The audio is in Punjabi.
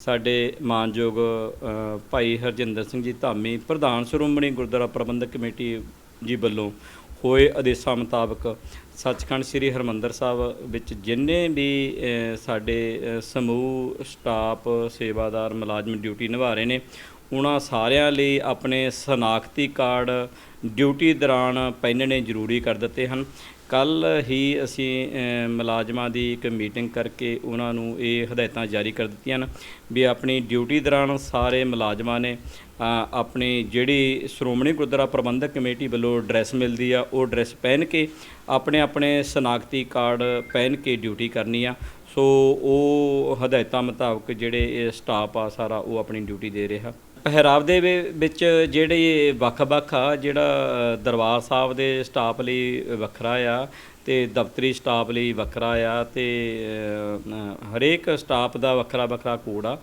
ਸਾਡੇ ਮਾਨਯੋਗ ਭਾਈ ਹਰਜਿੰਦਰ ਸਿੰਘ ਜੀ ਧਾਮੀ, ਪ੍ਰਧਾਨ ਸ਼੍ਰੋਮਣੀ ਗੁਰਦੁਆਰਾ ਪ੍ਰਬੰਧਕ ਕਮੇਟੀ ਜੀ ਵੱਲੋਂ ਹੋਏ ਆਦੇਸ਼ਾਂ ਮੁਤਾਬਕ ਸੱਚਖੰਡ ਸ੍ਰੀ ਹਰਮੰਦਰ ਸਾਹਿਬ ਵਿੱਚ ਜਿੰਨੇ ਵੀ ਸਾਡੇ ਸਮੂਹ, ਸਟਾਫ, ਸੇਵਾਦਾਰ, ਮੁਲਾਜ਼ਮ ਡਿਊਟੀ ਨਿਭਾ ਰਹੇ ਨੇ, ਉਹਨਾਂ ਸਾਰਿਆਂ ਲਈ ਆਪਣੇ ਸਨਾਖਤੀ ਕਾਰਡ ਡਿਊਟੀ ਦੌਰਾਨ ਪਹਿਨਣੇ ਜ਼ਰੂਰੀ ਕਰ ਦਿੱਤੇ ਹਨ। ਕੱਲ ਹੀ ਅਸੀਂ ਮੁਲਾਜ਼ਮਾਂ ਦੀ ਇੱਕ ਮੀਟਿੰਗ ਕਰਕੇ ਉਹਨਾਂ ਨੂੰ ਇਹ ਹਦਾਇਤਾਂ ਜਾਰੀ ਕਰ ਦਿੱਤੀਆਂ ਹਨ ਵੀ ਆਪਣੀ ਡਿਊਟੀ ਦੌਰਾਨ ਸਾਰੇ ਮੁਲਾਜ਼ਮਾਂ ਨੇ ਆਪਣੀ ਜਿਹੜੀ ਸ਼੍ਰੋਮਣੀ ਗੁਰਦੁਆਰਾ ਪ੍ਰਬੰਧਕ ਕਮੇਟੀ ਵੱਲੋਂ ਡਰੈਸ ਮਿਲਦੀ ਆ, ਉਹ ਡਰੈਸ ਪਹਿਨ ਕੇ ਆਪਣੇ ਆਪਣੇ ਸਨਾਖਤੀ ਕਾਰਡ ਪਹਿਨ ਕੇ ਡਿਊਟੀ ਕਰਨੀ ਆ। ਸੋ ਉਹ ਹਦਾਇਤਾਂ ਮੁਤਾਬਕ ਜਿਹੜੇ ਇਹ ਸਟਾਫ ਆ ਸਾਰਾ ਉਹ ਆਪਣੀ ਡਿਊਟੀ ਦੇ ਰਿਹਾ। ਪਹਿਰਾਵ ਦੇ ਵਿ- ਵਿੱਚ ਜਿਹੜੇ ਵੱਖ-ਵੱਖ ਆ ਜਿਹੜਾ ਦਰਬਾਰ ਸਾਹਿਬ ਦੇ ਸਟਾਫ ਲਈ ਵੱਖਰਾ ਆ ਤੇ ਦਫ਼ਤਰੀ ਸਟਾਫ ਲਈ ਵੱਖਰਾ ਆ ਤੇ ਅ, ਹਰੇਕ ਸਟਾਫ ਦਾ ਵੱਖਰਾ ਵੱਖਰਾ ਕੋਡ ਆ।